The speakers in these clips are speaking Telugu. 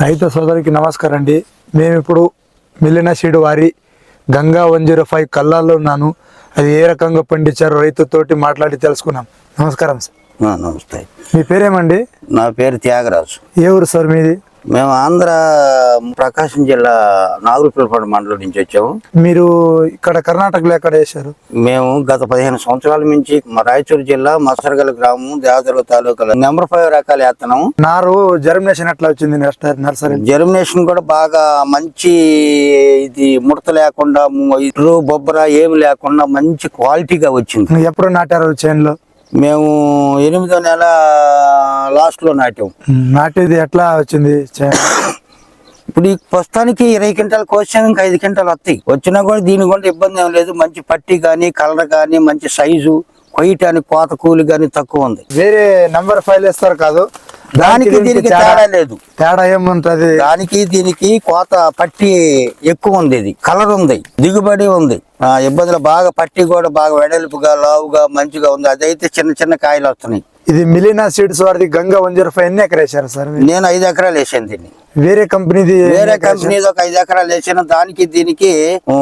రైతు సోదరికి నమస్కారం అండి. మేము ఇప్పుడు మిలిన సీడ్ వారి గంగా వన్ జీరో ఫైవ్ కల్లాల్లో ఉన్నాను. అది ఏ రకంగా పండించారో రైతుతోటి మాట్లాడి తెలుసుకున్నాం. నమస్కారం సార్. నమస్తే. మీ పేరేమండి? నా పేరు త్యాగరాజు. ఏ ఊరు సార్ మీది? మేము ఆంధ్ర ప్రకాశం జిల్లా నాగులపల్లిపాడు మండలం నుంచి వచ్చాము. మీరు ఇక్కడ కర్ణాటకలో ఎక్కడ వేశారు? మేము గత పదిహేను సంవత్సరాల నుంచి మా రాయచూరు జిల్లా మసరగల గ్రామం దేవదర్గ తాలూకాలో నెంబర్ ఫైవ్ రకాలు వేస్తున్నాము నారు జర్మినేషన్ ఎట్లా వచ్చింది నర్సరీ? జర్మినేషన్ కూడా బాగా మంచి ఇది ముడత లేకుండా ఇట్లు బొబ్బర ఏమి లేకుండా మంచి క్వాలిటీగా వచ్చింది. ఎప్పుడు నాటారు చేనులో మేము ఎనిమిదో నెల లాస్ట్లో నాటాం. నాటేది ఎట్లా వచ్చింది? ఇప్పుడు ఈ ప్రస్తుతానికి ఇరవై క్వింటాలు కోసాం ఇంకా ఐదు క్వింటాలు వస్తాయి. వచ్చినా కూడా దీని కూడా ఇబ్బంది ఏం లేదు. మంచి పట్టి కానీ కలర్ కానీ మంచి సైజు కొయ్యటానికి కోత కూలి కానీ తక్కువ ఉంది. వేరే నంబర్ ఫైల్ వేస్తారు కాదు. దానికి దీనికి తేడా లేదు. తేడా ఏముంటది? దానికి దీనికి కోత పట్టి ఎక్కువ ఉంది ఇది. కలర్ ఉంది. దిగుబడి ఉంది. ఆ ఇబ్బందులు బాగా పట్టి కూడా బాగా వెడల్పుగా లావుగా మంచిగా ఉంది. అదైతే చిన్న చిన్న కాయలు వస్తున్నాయి. ఇది మిలినా సీడ్స్ వారిది గంగా వన్ జీరో ఫైవ్ ఎన్ని ఎకర వేశారు సార్ మీరు? నేను ఐదు ఎకరాలు వేసాను దీన్ని. వేరే కంపెనీది వేరే కంపెనీది ఒక ఐదు ఎకరాలు వేసిన దానికి దీనికి ఆ,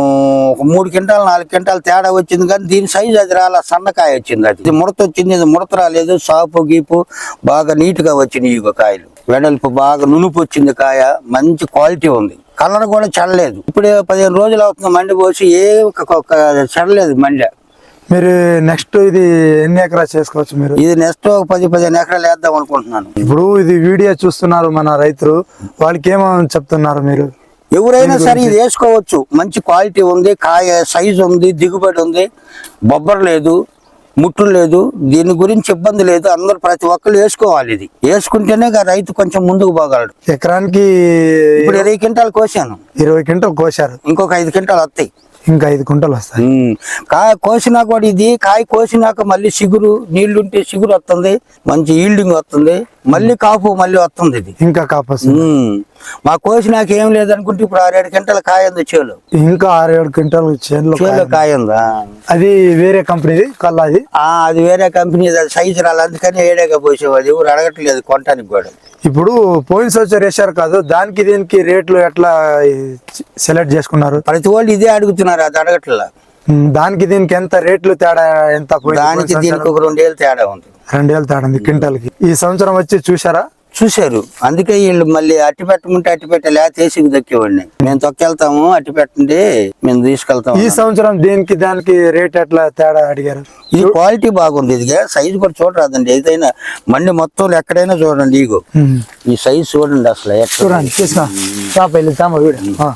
ఒక మూడు క్వింటాలు నాలుగు క్వింటాలు తేడా వచ్చింది కానీ దీని సైజు అది రాలా సన్నకాయ వచ్చింది అది. ఇది ముడత వచ్చింది ఇది ముడత రాలేదు. సాపు గీపు బాగా నీట్గా వచ్చినాయి ఇగో కాయలు. వెడల్పు బాగా నునుపు వచ్చింది కాయ మంచి క్వాలిటీ ఉంది. కలర్ కూడా చెడలేదు ఇప్పుడు పదిహేను రోజులు అవుతుంది మండి పోసి ఏ ఒక- ఒక చెడలేదు మండి. మీరు నెక్స్ట్ ఇది ఎన్ని ఎకరా చేసుకోవచ్చు మీరు? ఇది నెక్స్ట్ ఒక పది పదిహేను ఎకరాలు వేద్దాం అనుకుంటున్నాను. ఇప్పుడు ఇది వీడియో చూస్తున్నారు మన రైతులు వాళ్ళకి ఏమని చెప్తున్నారు మీరు? ఎవరైనా సరే ఇది వేసుకోవచ్చు. మంచి క్వాలిటీ ఉంది కాయ సైజు ఉంది దిగుబడి ఉంది బొబ్బర లేదు ముట్టు లేదు దీని గురించి ఇబ్బంది లేదు. అందరూ ప్రతి ఒక్కరు వేసుకోవాలి ఇది. వేసుకుంటేనే రైతు కొంచెం ముందుకు పోగలడు. ఎకరానికి ఇప్పుడు ఇరవై క్వింటాలు కోసాను. ఇరవై క్వింటల్ కోశారు. ఇంకొక ఐదు క్వింటాలు వస్తాయి. ఇంకా ఐదు కుంటలు వస్తాయి. కాయ కోసినా కూడా ఇది కాయ కోసినాక మళ్ళీ సిగురు నీళ్ళుంటే సిగురు వస్తుంది మంచి ఈల్డింగ్ వస్తుంది మళ్ళీ కాపు మళ్ళీ వస్తుంది ఇది ఇంకా కాపస్ ఉమ్. మా కోసినాక ఏం లేదనుకుంటే ఇప్పుడు ఆరేడు క్వింటాల కాయ ఉంది చేలు. ఇంకా ఆరు ఏడు క్వింటల్ చేనులో చేలో కాయ ఉందా. అది వేరే కంపెనీది కల్లాది ఆ, అది వేరే కంపెనీ అది సైజు రాలి అందుకని ఏడేగా పోసేవాడు ఎవరు అడగట్లేదు కొనటానికి కూడా. ఇప్పుడు పోయిన సంవత్సరం వేశారు కాదు దానికి దీనికి రేట్లు ఎట్లా సెలెక్ట్ చేసుకున్నారు? ప్రతి వాళ్ళు ఇదే అడుగుతున్నారు అది అడగట్లా. దానికి దీనికి ఎంత రేట్లు తేడా ఎంత దానికి దీనికి ఒక రెండేళ్ళు తేడా ఉంది? రెండేళ్ళు తేడా ఉంది క్వింటల్కి ఈ సంవత్సరం వచ్చి చూసారా చూశారు. అందుకే వీళ్ళు మళ్ళీ అట్టి పెట్టమంటే అట్టి పెట్ట లేకపోతే ఏసీకి దక్కేవాడిని. మేము తొక్కెళ్తాము అట్టి పెట్టండి మేము తీసుకెళ్తాము ఈ సంవత్సరం దీనికి దానికి రేట్ ఎట్లా తేడా అడిగారు? ఇది క్వాలిటీ బాగుంది ఇది సైజు కూడా చూడరాదండి. ఏదైనా మండి మొత్తం ఎక్కడైనా చూడండి ఇగో. ఈ సైజు చూడండి అసలు చూడండి తీసుకో.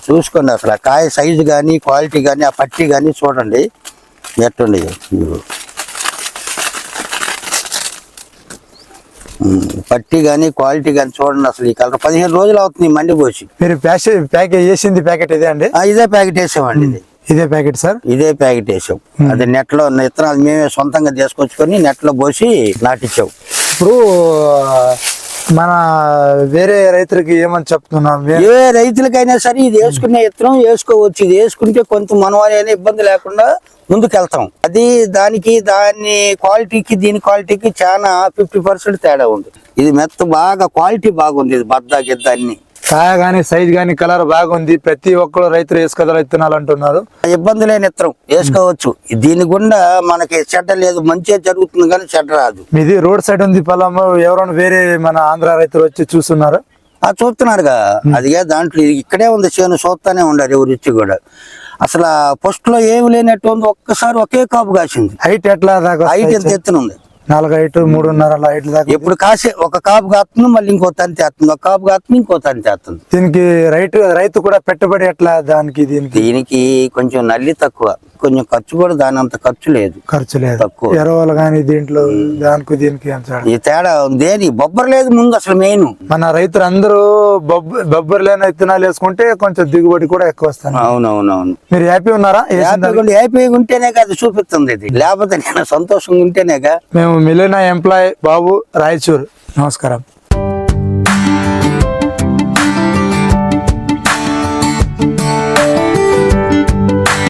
చూసుకోండి అసలు ఆ కాయ సైజు కానీ క్వాలిటీ కానీ ఆ పట్టి కానీ చూడండి. ఎట్టుండి ఇదిగో. పట్టి కానీ క్వాలిటీ కానీ చూడండి అసలు ఈ కలర్. పదిహేను రోజులు అవుతుంది మండి పోసి. మీరు ప్యాకేజ్ చేసింది ప్యాకెట్ ఇదే అండి? ఇదే ప్యాకెట్ వేసామండి ఇది. ఇదే ప్యాకెట్ సార్? ఇదే ప్యాకెట్ వేసాం. అది నెట్లో విత్తనాలు మేమే సొంతంగా తీసుకొచ్చుకొని నెట్లో పోసి నాటించాం. ఇప్పుడు మన వేరే రైతులకి ఏమని చెప్తున్నాం? ఏ రైతులకైనా సరే ఇది వేసుకునే విత్తనం వేసుకోవచ్చు. ఇది వేసుకుంటే కొంత మనవారైనా ఇబ్బంది లేకుండా ముందుకెళ్తాం. అది దానికి దాని క్వాలిటీకి దీని క్వాలిటీకి చాలా ఫిఫ్టీ పర్సెంట్ తేడా ఉంది. ఇది మెత్త బాగా క్వాలిటీ బాగుంది ఇది బద్దా గిద్ద అన్ని. కాయ గానీ సైజ్ గానీ కలర్ బాగుంది. ప్రతి ఒక్కరు రైతులు వేసుకోదల విత్తనాలు అంటున్నారు. ఇబ్బంది లేని ఇత్తనం వేసుకోవచ్చు. దీని గుండా మనకి చెడ్డ లేదు మంచిగా జరుగుతుంది కానీ చెడ్డ రాదు. మీది రోడ్ సైడ్ ఉంది పొలం ఎవరైనా వేరే మన ఆంధ్ర రైతులు వచ్చి చూస్తున్నారు? ఆ చూస్తున్నారుగా. అదిగా దాంట్లో ఇక్కడే ఉంది చేను చూస్తానే ఉండారు ఎవరు ఇచ్చి కూడా. అసలు ఫస్ట్లో ఏమి లేనట్టు ఉంది ఒక్కసారి ఒకే కాపు కాసింది. హైట్ ఎట్లా హైట్ ఎంత ఎత్తున ఉంది? నాలుగు హైట్ మూడున్నర హైట్ దాకా ఎప్పుడు కాసే ఒక కాపు కాస్తుంది మళ్ళీ ఇంకో తంతి వేస్తుంది. ఒక కాపు కాస్తుంది ఇంకో తంతి వేస్తుంది. దీనికి రైతు రైతు కూడా పెట్టుబడి ఎట్లా దానికి దీనికి? దీనికి కొంచెం నల్లి తక్కువ. కొంచెం ఖర్చు కూడా దాని అంత ఖర్చు లేదు. ఖర్చు లేదు. తక్కువ. ఎరువులు గానీ దీంట్లో దానికి దీనికి? ఈ తేడా దేని? బొబ్బర లేదు ముందు అసలు మెయిన్. మన రైతులు అందరూ బొబ్బ బొబ్బరి లేని విత్తనాలు వేసుకుంటే కొంచెం దిగుబడి కూడా ఎక్కువ వస్తాను అవునవునవును. మీరు హ్యాపీ ఉన్నారా? హ్యాపీగా ఉంటేనే కదా చూపిస్తుంది ఇది. లేకపోతే నేను సంతోషంగా ఉంటేనేగా. మేము మిలినా ఎంప్లాయ్ బాబు రాయచూర్. నమస్కారం.